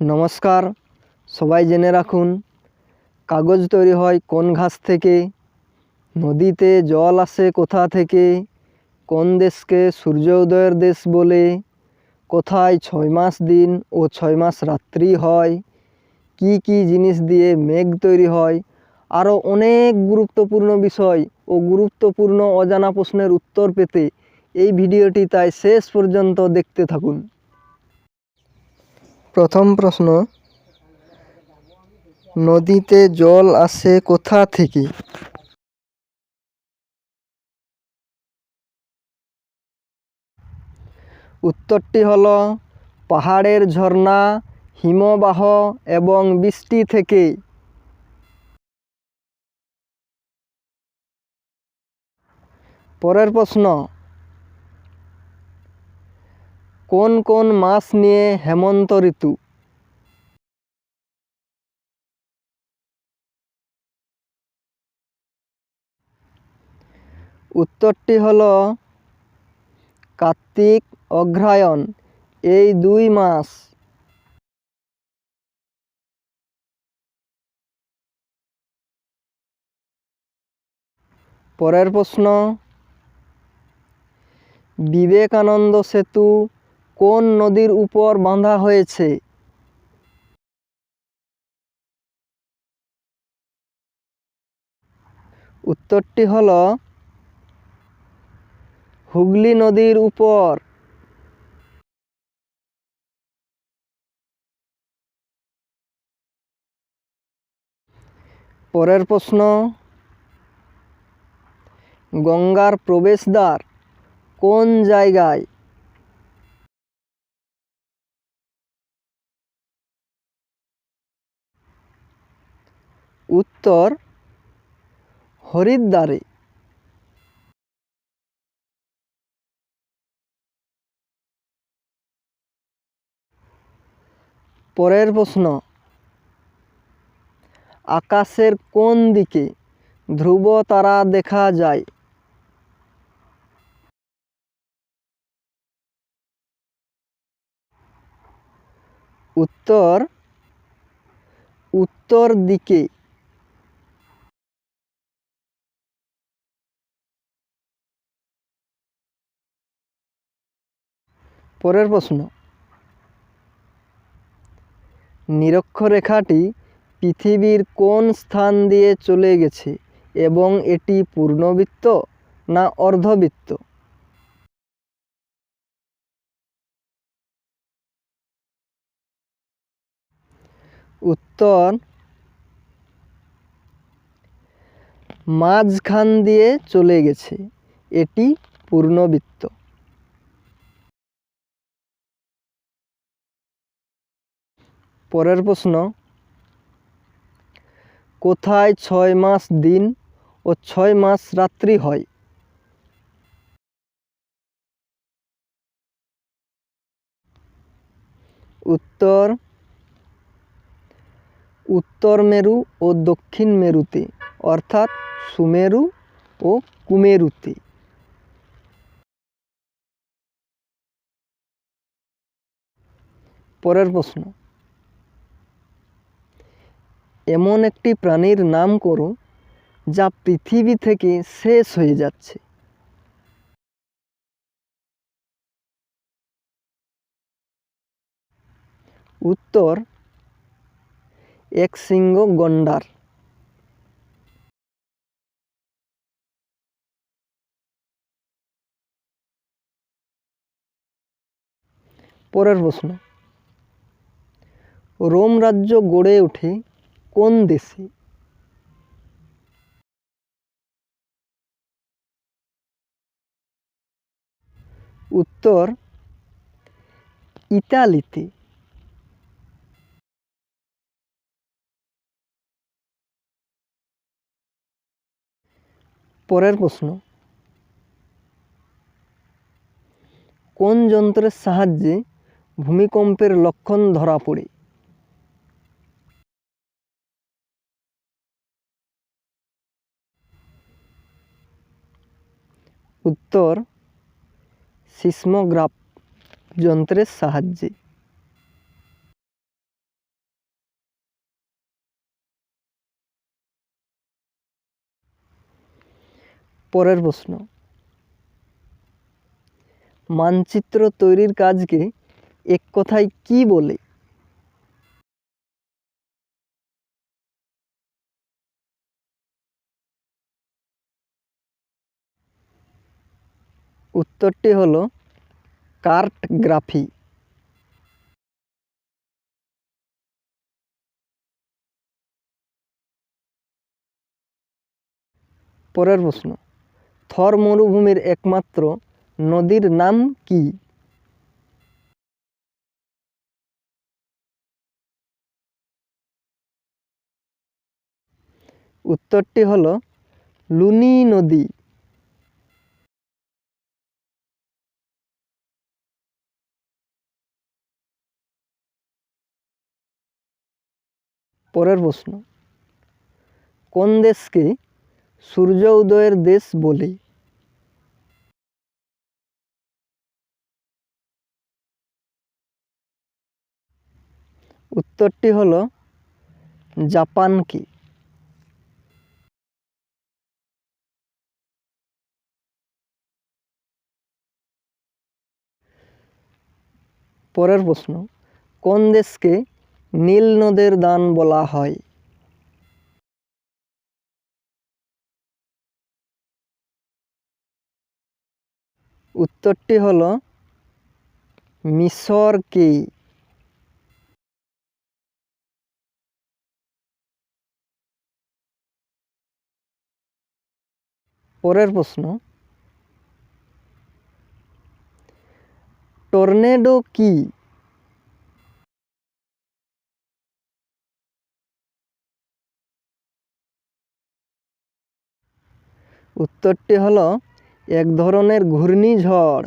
নমস্কার। সবাই জেনে রাখুন, কাগজ তৈরি হয় কোন ঘাস থেকে? নদীতে জল আসে কোথা থেকে? কোন দেশকে সূর্য উদয়ের দেশ বলে? কোথায় ছয় মাস দিন ও ছয় মাস রাত্রি হয়? কি কি জিনিস দিয়ে মেঘ তৈরি হয়? আরও অনেক গুরুত্বপূর্ণ বিষয় ও গুরুত্বপূর্ণ অজানা প্রশ্নের উত্তর পেতে এই ভিডিওটি তাই শেষ পর্যন্ত দেখতে থাকুন। প্রথম প্রশ্ন, নদীতে জল আসে কোথা থেকে? উত্তরটি হল, পাহাড়ের ঝর্ণা, হিমবাহ এবং বৃষ্টি থেকে। পরের প্রশ্ন কোন কোন মাস নিয়ে হেমন্ত ঋতু? উত্তরটি হল কার্তিক অগ্রহায়ণ, এই দুই মাস পরের প্রশ্ন, বিবেকানন্দ সেতু কোন নদীর উপর বাঁধা হয়েছে? উত্তরটি হল হুগলি নদীর উপর। পরের প্রশ্ন, গঙ্গার প্রবেশদ্বার কোন জায়গায়? উত্তর হরিদ্বারে। পরের প্রশ্ন আকাশের কোন দিকে ধ্রুব তারা দেখা যায়? উত্তর উত্তর দিকে পরের প্রশ্ন। নিরক্ষরেখাটি পৃথিবীর কোন স্থান দিয়ে চলে গেছে এবং এটি পূর্ণবৃত্ত না অর্ধবৃত্ত? উত্তর, মাঝখান দিয়ে চলে গেছে, এটি পূর্ণবৃত্ত। পরের প্রশ্ন, কোথায় ছয় মাস দিন ও ছয় মাস রাত্রি হয়? উত্তর উত্তর মেরু ও দক্ষিণ মেরুতে, অর্থাৎ সুমেরু ও কুমেরুতে। পরের প্রশ্ন এমন একটি প্রাণীর নাম করো যা পৃথিবী থেকে শেষ হয়ে যাচ্ছে। উত্তর এক সিংহ গন্ডার। পরের প্রশ্ন, রোম রাজ্য গড়ে ওঠে কোন দেশে? উত্তর ইতালিতে। পরের প্রশ্ন কোন যন্ত্রের সাহায্যে ভূমিকম্পের লক্ষণ ধরা পড়ে? উত্তর সিসমোগ্রাফ যন্ত্রের সাহায্যে। পরের প্রশ্ন। মানচিত্র তৈরির কাজকে এক কথায় কি বলে? উত্তরটি হলো কার্টগ্রাফি। পরের প্রশ্ন, থর মরুভূমির একমাত্র নদীর নাম কি? উত্তরটি হলো লুনি নদী। পরের প্রশ্ন। কোন দেশকে সূর্য উদয়ের দেশ বলে? উত্তরটি হল জাপান কি পরের প্রশ্ন, কোন দেশকে নীল নদের দান বলা হয়। উত্তরটি হলো মিশরকে পরের প্রশ্ন টর্নেডো কি? উত্তরটি হলো, এক ধরনের ঘূর্ণিঝড়।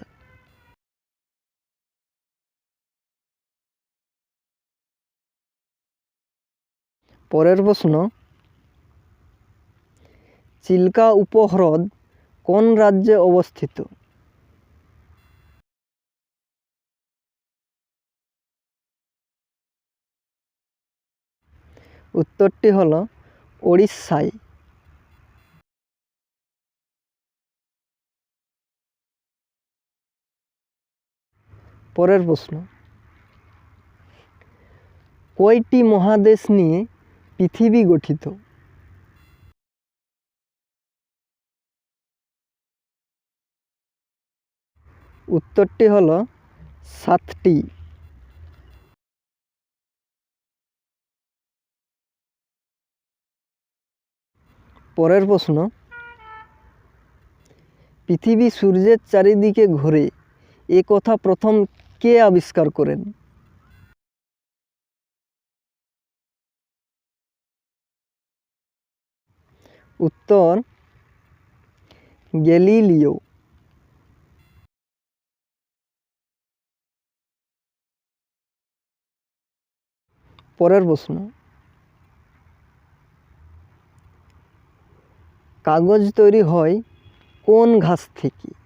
পরের প্রশ্ন, চিল্কা উপহ্রদ কোন রাজ্যে অবস্থিত? উত্তরটি হলো, ওড়িশায়। পরের প্রশ্ন। কয়টি মহাদেশ নিয়ে পৃথিবী গঠিত? উত্তরটি হল সাতটি। পরের প্রশ্ন, পৃথিবী সূর্যের চারিদিকে ঘোরে এ কথা প্রথম কে আবিষ্কার করেন? উত্তর, গ্যালিলিও। পরের প্রশ্ন। কাগজ তৈরি হয় কোন ঘাস থেকে?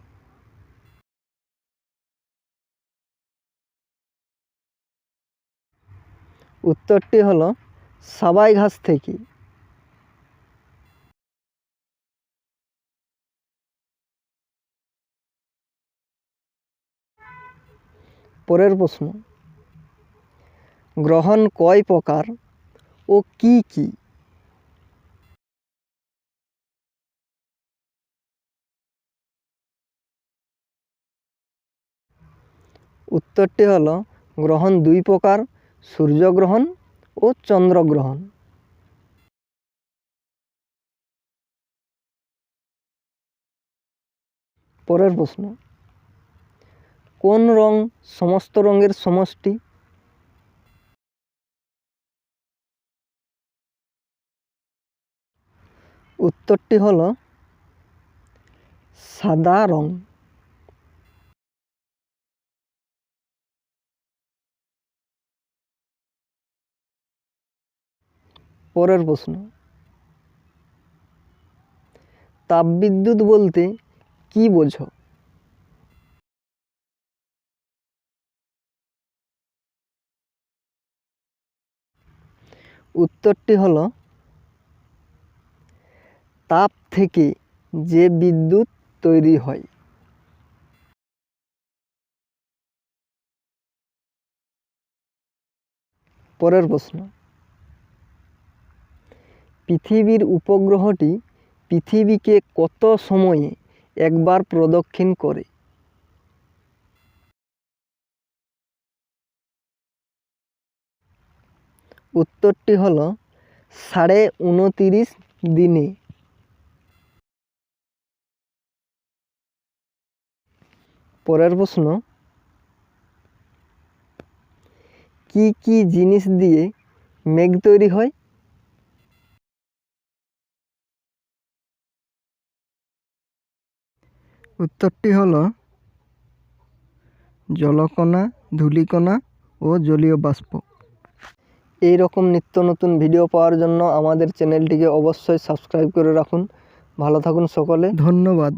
উত্তরটি হলো সাবাই ঘাস থেকে। পরের প্রশ্ন, গ্রহণ কয় প্রকার ও কি কি? উত্তরটি হলো গ্রহণ দুই প্রকার সূর্যগ্রহণ ও চন্দ্রগ্রহণ। পরের প্রশ্ন কোন রং সমস্ত রঙের সমষ্টি? উত্তরটি হল সাদা রং। পরের প্রশ্ন। তাপবিদ্যুৎ বলতে কি বোঝো? উত্তরটি হলো, তাপ থেকে যে বিদ্যুৎ তৈরি হয়। পরের প্রশ্ন পৃথিবীর উপগ্রহটি পৃথিবীকে কত সময়ে একবার প্রদক্ষিণ করে? উত্তরটি হল সাড়ে উনতিরিশ দিনে। পরের প্রশ্ন, কি কি জিনিস দিয়ে মেঘ তৈরি হয়? উত্তরটি হল জলকণা, ধূলিকণা ও জলীয় বাষ্প। এই রকম নিত্য নতুন ভিডিও পাওয়ার জন্য আমাদের চ্যানেলটিকে অবশ্যই সাবস্ক্রাইব করে রাখুন। ভালো থাকুন সকলে। ধন্যবাদ।